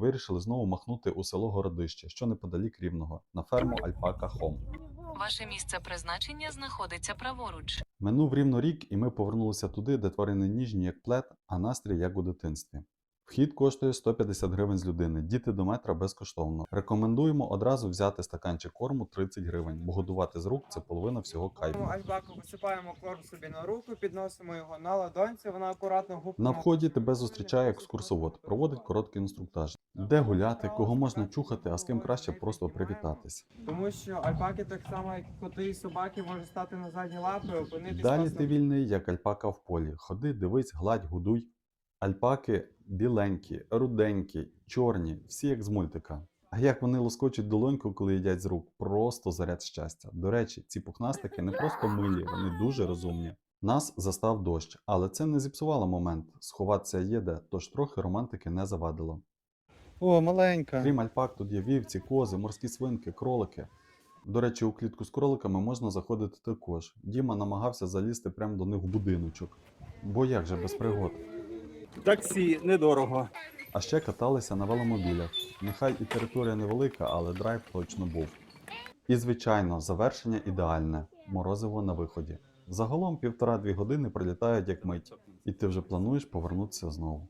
вирішили знову махнути у село Городище, що неподалік Рівного, на ферму Альпака Хом. Ваше місце призначення знаходиться праворуч. Минув рівно рік, і ми повернулися туди, де тварини ніжні, як плед, а настрій як у дитинстві. Вхід коштує 150 гривень з людини, діти до метра безкоштовно. Рекомендуємо одразу взяти стаканчик корму 30 гривень, бо годувати з рук це половина всього кайфу. альбаку висипаємо корм собі на руку, підносимо його на ладонці, вона акуратно губками. На вході тебе зустрічає екскурсовод, проводить короткий інструктаж, де гуляти, кого можна чухати, а з ким краще просто привітатись. Тому що альпаки так само, як коти і собаки, можуть стати на задні лапи, опинитись Далі ти вільний, як альпака в полі. Ходи, дивись, гладь, гудуй. Альпаки біленькі, руденькі, чорні, всі як з мультика. А як вони лоскочуть долоньку, коли їдять з рук, просто заряд щастя. До речі, ці пухнастики не просто милі, вони дуже розумні. Нас застав дощ, але це не зіпсувало момент. Сховатися є де, тож трохи романтики не завадило. О, маленька. Крім альпак, тут є вівці, кози, морські свинки, кролики. До речі, у клітку з кроликами можна заходити також. Діма намагався залізти прямо до них в будиночок. Бо як же без пригод? Таксі, недорого. А ще каталися на веломобілях. Нехай і територія невелика, але драйв точно був. І, звичайно, завершення ідеальне морозиво на виході. Загалом півтора-дві години прилітають як мить, і ти вже плануєш повернутися знову.